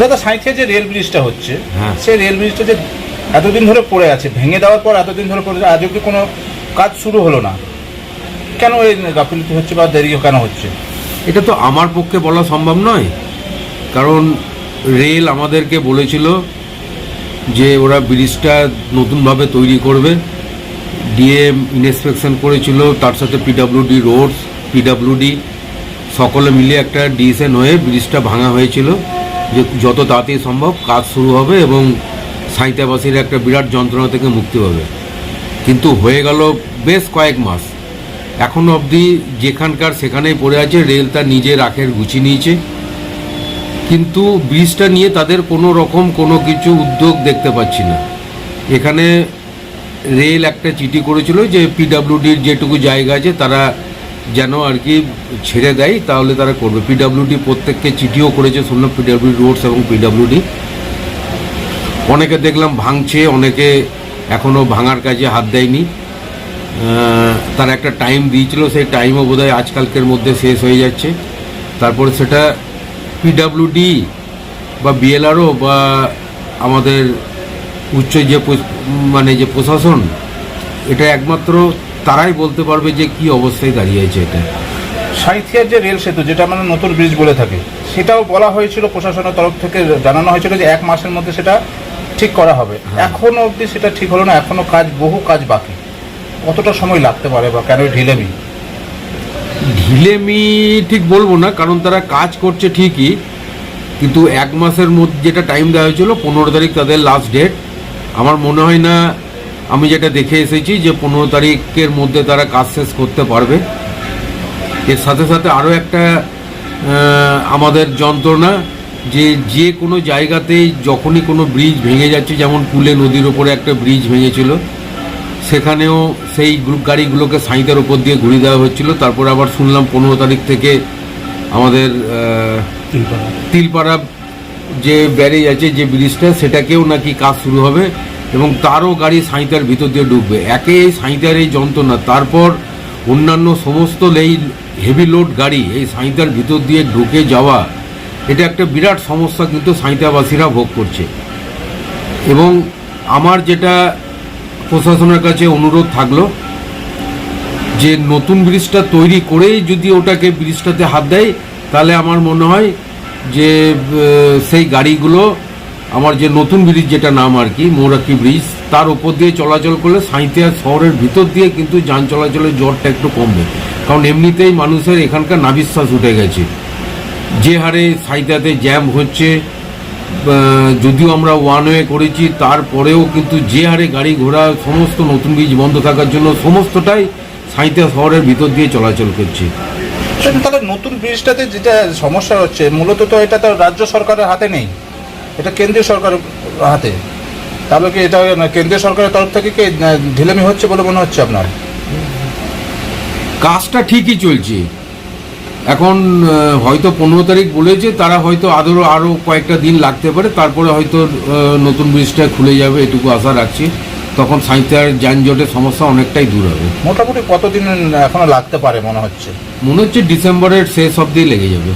দাদা সাঁইথে যে রেল ব্রিজটা হচ্ছে হ্যাঁ। সেই রেল ব্রিজটা যে এতদিন ধরে পড়ে আছে ভেঙে দেওয়ার পর এতদিন ধরে পড়ে আজ অব্দি কোনো কাজ শুরু হলো না। কেন এই গাফিলতি হচ্ছে বা দেরি কেন হচ্ছে? এটা তো আমার পক্ষে বলা সম্ভব নয়। কারণ রেল আমাদেরকে বলেছিল যে ওরা ব্রিজটা নতুনভাবে তৈরি করবে। ডিএম ইনস্পেকশন করেছিল তার সাথে পিডাব্লিউডি রোডস পিডাব্লিউডি সকলে মিলে একটা ডিসিশন হয়ে ব্রিজটা ভাঙা হয়েছিল। যে যত তাড়াতাড়ি সম্ভব কাজ শুরু হবে এবং সাঁইতাবাসীর একটা বিরাট যন্ত্রণা থেকে মুক্তি হবে। কিন্তু হয়ে গেল বেশ কয়েক মাস। এখনও অবধি যেখানকার সেখানেই পড়ে আছে, রেল তার নিজের আখের গুছিয়ে নিয়েছে। কিন্তু ব্রিজটা নিয়ে তাদের কোনো রকম কোনো কিছু উদ্যোগ দেখতে পাচ্ছি না। এখানে রেল একটা চিঠি করেছিল যে পিডাব্লিউডির যেটুকু জায়গা আছে, তারা যেন আর কি ছেড়ে দেয়, তাহলে তারা করবে। পিডাব্লিউডি প্রত্যেককে চিঠিও করেছে, শুনলাম পিডাব্লিউডি রোডস এবং পিডাব্লিউডি অনেকে দেখলাম ভাঙছে, অনেকে এখনও ভাঙার কাজে হাত দেয়নি। তার একটা টাইম দিয়েছিল, সেই টাইমও বোধহয় আজকালকের মধ্যে শেষ হয়ে যাচ্ছে। তারপরে সেটা পিডাব্লিউডি বা বিএলআরও বা আমাদের উচ্চ যে মানে যে প্রশাসন, এটা একমাত্র তারাই বলতে পারবে যে কি অবস্থায় দাঁড়িয়েছে এটা। সাঁইথিয়ার যে রেল সেতু যেটা মানে নতুন ব্রিজ বলে থাকে সেটাও বলা হয়েছিল প্রশাসনের তরফ থেকে জানানো হয়েছিল যে এক মাসের মধ্যে সেটা ঠিক করা হবে। এখনও অবধি সেটা ঠিক হলো না এখনও কাজ বহু কাজ বাকি। কতটা সময় লাগতে পারে বা কেন ঢিলেমি? ঢিলেমি ঠিক বলব না কারণ তারা কাজ করছে ঠিকই কিন্তু এক মাসের মধ্যে যেটা টাইম দেওয়া হয়েছিল পনেরো তারিখ তাদের লাস্ট ডেট আমার মনে হয় না আমি যেটা দেখে এসেছি যে পনেরো তারিখের মধ্যে তারা কাজ শেষ করতে পারবে। এর সাথে সাথে আরও একটা আমাদের যন্ত্রণা যে যে কোনো জায়গাতেই যখনই কোনো ব্রিজ ভেঙে যাচ্ছে যেমন কুলে নদীর ওপরে একটা ব্রিজ ভেঙেছিল সেখানেও সেই গ্রুপ গাড়িগুলোকে সাঁইতের ওপর দিয়ে ঘুরিয়ে দেওয়া হচ্ছিল। তারপর আবার শুনলাম পনেরো তারিখ থেকে আমাদের তিলপাড়া যে ব্যারেজ আছে যে ব্রিজটা সেটাকেও নাকি কাজ শুরু হবে। এবং তারও গাড়ি সাঁইতার ভিতর দিয়ে ঢুকবে একে এই সাঁইতার এই যন্ত্রণা, তারপর অন্যান্য সমস্ত এই হেভি লোড গাড়ি এই সাঁইতার ভিতর দিয়ে ঢুকে যাওয়া, এটা একটা বিরাট সমস্যা কিন্তু সাঁইতাবাসীরা ভোগ করছে। এবং আমার যেটা প্রশাসনের কাছে অনুরোধ থাকল, যে নতুন ব্রিজটা তৈরি করেই যদি ওটাকে ব্রিজটাতে হাত দেয়, তাহলে আমার মনে হয় যে সেই গাড়িগুলো আমার যে নতুন ব্রিজ যেটা নাম আর কি মৌরাকি ব্রিজ, তার উপর দিয়ে চলাচল করলে সাঁইতিয়া শহরের ভিতর দিয়ে কিন্তু যান চলাচলের জ্বরটা একটু কমবে। কারণ এমনিতেই মানুষের এখানকার নাবিশ্বাস উঠে গেছে। যে হারে সাইতাতে জ্যাম হচ্ছে যদিও আমরা ওয়ান ওয়ে করেছি, তারপরেও কিন্তু যে হারে গাড়ি ঘোড়া, সমস্ত নতুন ব্রিজ বন্ধ থাকার জন্য সমস্তটাই সাঁইতা শহরের ভিতর দিয়ে চলাচল করছে। তাহলে নতুন ব্রিজটাতে যেটা সমস্যা হচ্ছে, মূলত তো এটা তো রাজ্য সরকারের হাতে নেই। এটা কেন্দ্রীয় সরকারের হাতে। তাহলে কি এটা কেন্দ্রীয় সরকারের তরফ থেকে কি ঢিলেমি হচ্ছে বলে মনে হচ্ছে আপনার? কাজটা ঠিকই চলছে। এখন হয়তো পনেরো তারিখ বলেছে তারা হয়তো আদৌ আরও কয়েকটা দিন লাগতে পারে তারপরে হয়তো নতুন ব্রিজটা খুলে যাবে এটুকু আশা রাখছি। তখন সাঁইতার যানজটের সমস্যা অনেকটাই দূর হবে। মোটামুটি কতদিন এখনও লাগতে পারে মনে হচ্ছে? মনে হচ্ছে ডিসেম্বরের শেষ অবধি লেগে যাবে।